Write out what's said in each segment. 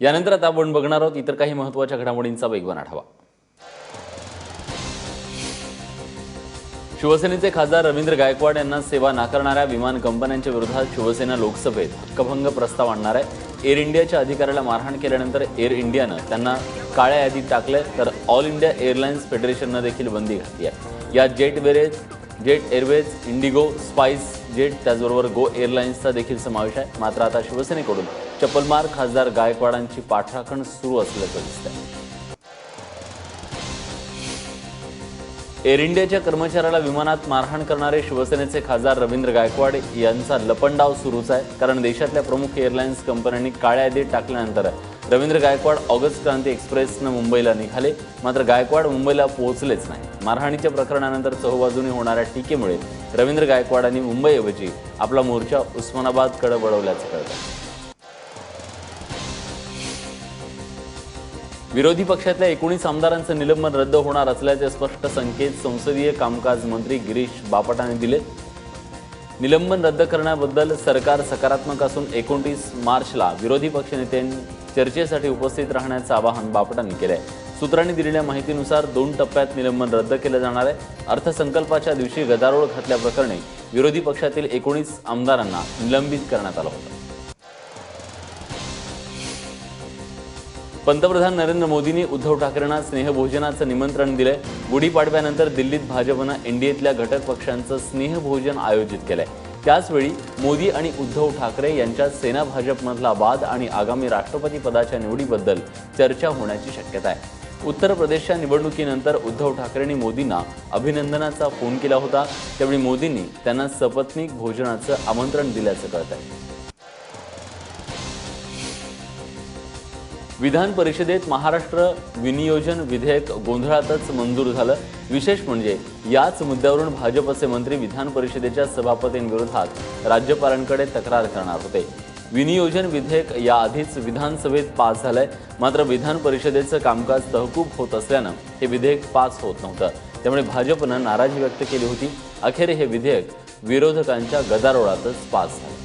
यानंतर आता आपण बघणार आहोत इतर काही महत्त्वाच्या घडामोडींचा वेगवान आढावा. शिवसेनेचे खासदार रवींद्र गायकवाड यांना सेवा नाकारणाऱ्या विमान कंपन्यांच्या विरोधात शिवसेना लोकसभेत हक्कभंग प्रस्ताव आणणार आहे. एअर इंडियाच्या अधिकाऱ्याला मारहाण केल्यानंतर एअर इंडियानं त्यांना काळ्या यादीत टाकलंय तर ऑल इंडिया एअरलाइन्स फेडरेशननं देखील बंदी घातली आहे. या जेट वेळेत Jet Airways IndiGo SpiceJet त्याचबरोबर गो एअरलाइन्सचा देखील समावेश आहे. मात्र आता शिवसेनेकडून चप्पलमार खासदार गायकवाडांची पाठराखण सुरू असल्याचं दिसतंय. एअर इंडियाच्या कर्मचाऱ्याला विमानात मारहाण करणारे शिवसेनेचे खासदार रवींद्र गायकवाड यांचा लपंडाव सुरूच आहे. कारण देशातल्या प्रमुख एअरलाइन्स कंपन्यांनी काळ्या यादीत टाकल्यानंतर रवींद्र गायकवाड ऑगस्ट क्रांती एक्सप्रेसनं मुंबईला निघाले. मात्र गायकवाड मुंबईला पोहोचलेच नाही. मारहाणीच्या प्रकरणानंतर चहूबाजूने होणाऱ्या टीकेमुळे रवींद्र गायकवाडांनी मुंबईऐवजी आपला मोर्चा उस्मानाबादकडे वळवल्याचं कळतं. विरोधी पक्षातल्या एकोणीस आमदारांचं निलंबन रद्द होणार असल्याचे स्पष्ट संकेत संसदीय कामकाज मंत्री गिरीश बापटाने दिले. निलंबन रद्द करण्याबद्दल सरकार सकारात्मक असून एकोणतीस मार्चला विरोधी पक्षनेत्यांनी चर्चेसाठी उपस्थित राहण्याचं आवाहन बापटांनी केलंय. सूत्रांनी दिलेल्या माहितीनुसार दोन टप्प्यात निलंबन रद्द केलं जाणार आहे. अर्थसंकल्पाच्या दिवशी गदारोळ घातल्याप्रकरणी विरोधी पक्षातील एकोणीस आमदारांना निलंबित करण्यात आलं होतं. पंतप्रधान नरेंद्र मोदींनी उद्धव ठाकरेंना स्नेहभोजनाचं निमंत्रण दिलंय. गुढीपाडव्यानंतर दिल्लीत भाजपनं एनडीएतल्या घटक पक्षांचं स्नेहभोजन आयोजित केलंय. त्याचवेळी मोदी आणि उद्धव ठाकरे यांच्यात सेना भाजपमधला वाद आणि आगामी राष्ट्रपती पदाच्या निवडीबद्दल चर्चा होण्याची शक्यता आहे. उत्तर प्रदेशच्या निवडणुकीनंतर उद्धव ठाकरेंनी मोदींना अभिनंदनाचा फोन केला होता. त्यावेळी मोदींनी त्यांना सपत्नीक भोजनाचं आमंत्रण दिल्याचं कळत आहे विधान परिषदेत महाराष्ट्र विनियोजन विधेयक गोंधळातच मंजूर झालं. विशेष म्हणजे याच मुद्द्यावरून भाजपचे मंत्री विधान परिषदेच्या सभापतींविरोधात राज्यपालांकडे तक्रार करणार होते. विनियोजन विधेयक याआधीच विधानसभेत पास झालंय. मात्र विधान परिषदेचं कामकाज तहकूब होत असल्यानं हे विधेयक पास होत नव्हतं. त्यामुळे भाजपनं नाराजी व्यक्त केली होती. अखेर हे विधेयक विरोधकांच्या गदारोळातच पास झालं.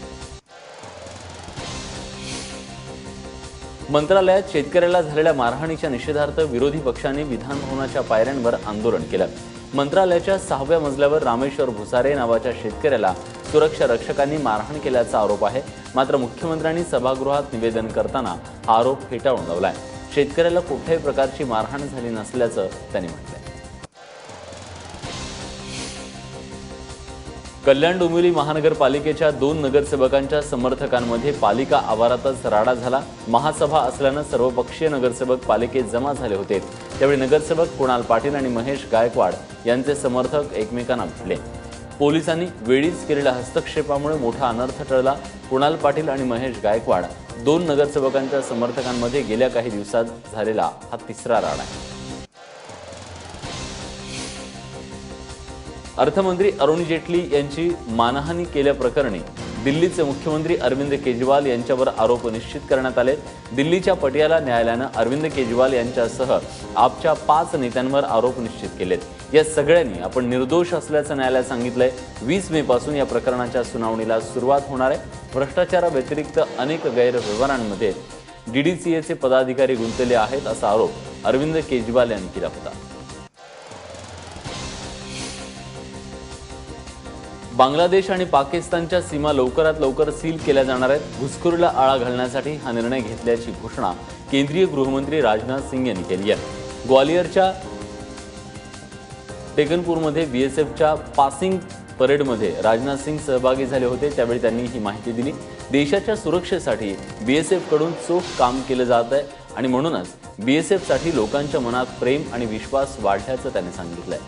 मंत्रालयात शेतकऱ्याला झालेल्या मारहाणीच्या निषेधार्थ विरोधी पक्षांनी विधानभवनाच्या पायऱ्यांवर आंदोलन केलं. मंत्रालयाच्या सहाव्या मजल्यावर रामेश्वर भुसारे नावाच्या शेतकऱ्याला सुरक्षा रक्षकांनी मारहाण केल्याचा आरोप आहे. मात्र मुख्यमंत्र्यांनी सभागृहात निवेदन करताना हा आरोप फेटाळून लावलाय. शेतकऱ्याला कुठल्याही प्रकारची मारहाण झाली नसल्याचं त्यांनी म्हटलंय. कल्याण डोंबिवली महानगरपालिकेच्या दोन नगरसेवकांच्या समर्थकांमध्ये पालिका आवारातच राडा झाला. महासभा असल्यानं सर्वपक्षीय नगरसेवक पालिकेत जमा झाले होते. त्यावेळी नगरसेवक कुणाल पाटील आणि महेश गायकवाड यांचे समर्थक एकमेकांना भेटले. पोलिसांनी वेळीच केलेल्या हस्तक्षेपामुळे मोठा अनर्थ टळला. कुणाल पाटील आणि महेश गायकवाड दोन नगरसेवकांच्या समर्थकांमध्ये गेल्या काही दिवसात झालेला हा तिसरा राडा आहे. अर्थमंत्री अरुण जेटली यांची मानहानी केल्याप्रकरणी दिल्लीचे मुख्यमंत्री अरविंद केजरीवाल यांच्यावर आरोप निश्चित करण्यात आले. दिल्लीच्या पटियाला न्यायालयानं अरविंद केजरीवाल यांच्यासह आपच्या पाच नेत्यांवर आरोप निश्चित केलेत. या सगळ्यांनी आपण निर्दोष असल्याचं न्यायालयात सांगितलंय. वीस मे पासून या प्रकरणाच्या सुनावणीला सुरुवात होणार आहे. भ्रष्टाचाराव्यतिरिक्त अनेक गैरव्यवहारांमध्ये डीडीसीएचे पदाधिकारी गुंतलेले आहेत असा आरोप अरविंद केजरीवाल यांनी केला होता. बांगलादेश आणि पाकिस्तानच्या सीमा लवकरात लवकर सील केल्या जाणार आहेत. घुसखोरीला आळा घालण्यासाठी हा निर्णय घेतल्याची घोषणा केंद्रीय गृहमंत्री राजनाथ सिंग यांनी केली आहे. ग्वालियरच्या टेकनपूरमध्ये बीएसएफच्या पासिंग परेडमध्ये राजनाथ सिंग सहभागी झाले होते त्यावेळी त्यांनी ही माहिती दिली. देशाच्या सुरक्षेसाठी बीएसएफकडून चोख काम केलं जात आहे आणि म्हणूनच बीएसएफसाठी लोकांच्या मनात प्रेम आणि विश्वास वाढल्याचं त्यांनी सांगितलंय.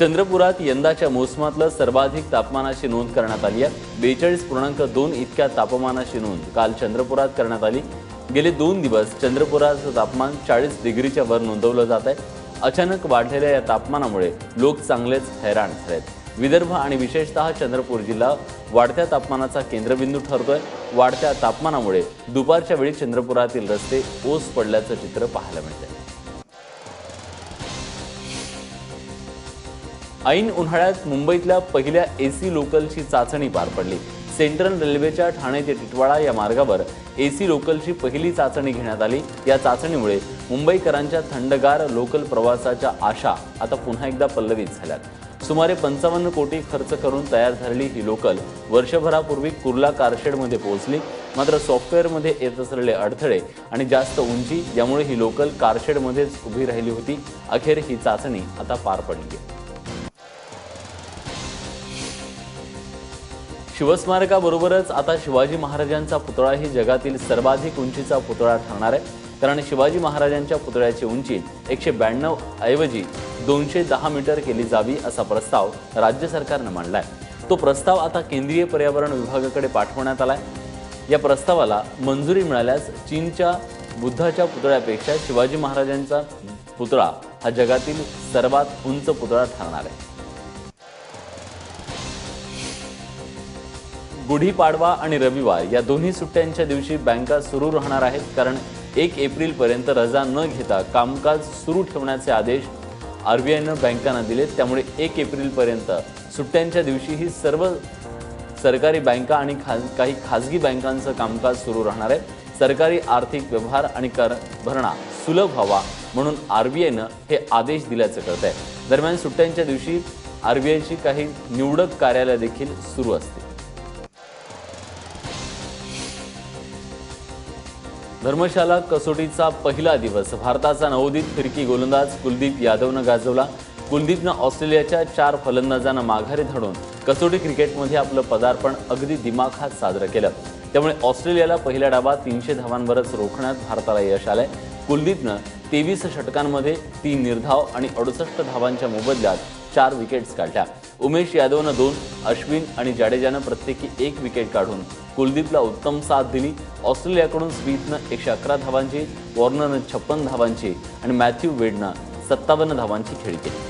चंद्रपुरात यंदाच्या मोसमातलं सर्वाधिक तापमानाची नोंद करण्यात आली आहे. बेचाळीस पूर्णांक दोन इतक्या तापमानाची नोंद काल चंद्रपुरात करण्यात आली. गेले दोन दिवस चंद्रपुराचं तापमान चाळीस डिग्रीच्या वर नोंदवलं जात आहे. अचानक वाढलेल्या या तापमानामुळे लोक चांगलेच हैराण झालेत. विदर्भ आणि विशेषतः चंद्रपूर जिल्हा वाढत्या तापमानाचा केंद्रबिंदू ठरतोय. वाढत्या तापमानामुळे दुपारच्या वेळी चंद्रपुरातील रस्ते ओस पडल्याचं चित्र पाहायला मिळतं ऐन उन्हाळ्यात मुंबईतल्या पहिल्या एसी लोकलची चाचणी पार पडली. सेंट्रल रेल्वेच्या ठाणे ते टिटवाळा या मार्गावर एसी लोकलची पहिली चाचणी घेण्यात आली. या चाचणीमुळे मुंबईकरांच्या थंडगार लोकल प्रवासाच्या आशा आता पुन्हा एकदा पल्लवित झाल्यात. सुमारे पंचावन्न कोटी खर्च करून तयार झालेली ही लोकल वर्षभरापूर्वी कुर्ला कारशेडमध्ये पोहोचली. मात्र सॉफ्टवेअरमध्ये येत असलेले अडथळे आणि जास्त उंची यामुळे ही लोकल कारशेडमध्येच उभी राहिली होती. अखेर ही चाचणी आता पार पडली शिवस्मारकाबरोबरच आता शिवाजी महाराजांचा पुतळाही जगातील सर्वाधिक उंचीचा पुतळा ठरणार आहे. कारण शिवाजी महाराजांच्या पुतळ्याची उंची एकशे ब्याण्णव ऐवजी दोनशे दहा मीटर केली जावी असा प्रस्ताव राज्य सरकारनं मांडला आहे तो प्रस्ताव आता केंद्रीय पर्यावरण विभागाकडे पाठवण्यात आला आहे या प्रस्तावाला मंजुरी मिळाल्यास चीनच्या बुद्धाच्या पुतळ्यापेक्षा शिवाजी महाराजांचा पुतळा हा जगातील सर्वात उंच पुतळा ठरणार आहे. गुढीपाडवा आणि रविवार या दोन्ही सुट्ट्यांच्या दिवशी बँका सुरू राहणार आहेत. कारण एक एप्रिलपर्यंत रजा न घेता कामकाज सुरू ठेवण्याचे आदेश आर बी आयनं बँकांना दिले त्यामुळे एक एप्रिलपर्यंत सुट्ट्यांच्या दिवशी ही सर्व सरकारी बँका आणि खाज काही खाजगी बँकांचं कामकाज सुरू राहणार आहे. सरकारी आर्थिक व्यवहार आणि कर भरणा सुलभ व्हावा म्हणून आर बी आयनं हे आदेश दिल्याचं कळत आहे दरम्यान सुट्ट्यांच्या दिवशी आर बी आयची काही निवडक कार्यालय देखील सुरू असतील. धर्मशाला कसोटीचा पहिला दिवस. भारताचा नवोदित फिरकी गोलंदाज कुलदीप यादवनं गाजवला. कुलदीपनं ऑस्ट्रेलियाच्या चार फलंदाजांना माघारी धाडून कसोटी क्रिकेटमध्ये आपलं पदार्पण अगदी दिमाखात साजरं केलं. त्यामुळे ऑस्ट्रेलियाला पहिल्या डाबात तीनशे धावांवरच रोखण्यात भारताला यश आलंय. कुलदीपनं तेवीस षटकांमध्ये तीन निर्धाव आणि अडुसष्ट धावांच्या मोबदल्यात चार विकेट्स काढल्या. उमेश यादवनं दोन अश्विन आणि जाडेजानं प्रत्येकी एक विकेट काढून कुलदीपला उत्तम साथ दिली. ऑस्ट्रेलियाकडून स्मिथनं एकशे अकरा धावांची वॉर्नरनं छप्पन धावांची आणि मॅथ्यू वेडनं सत्तावन्न धावांची खेळी केली.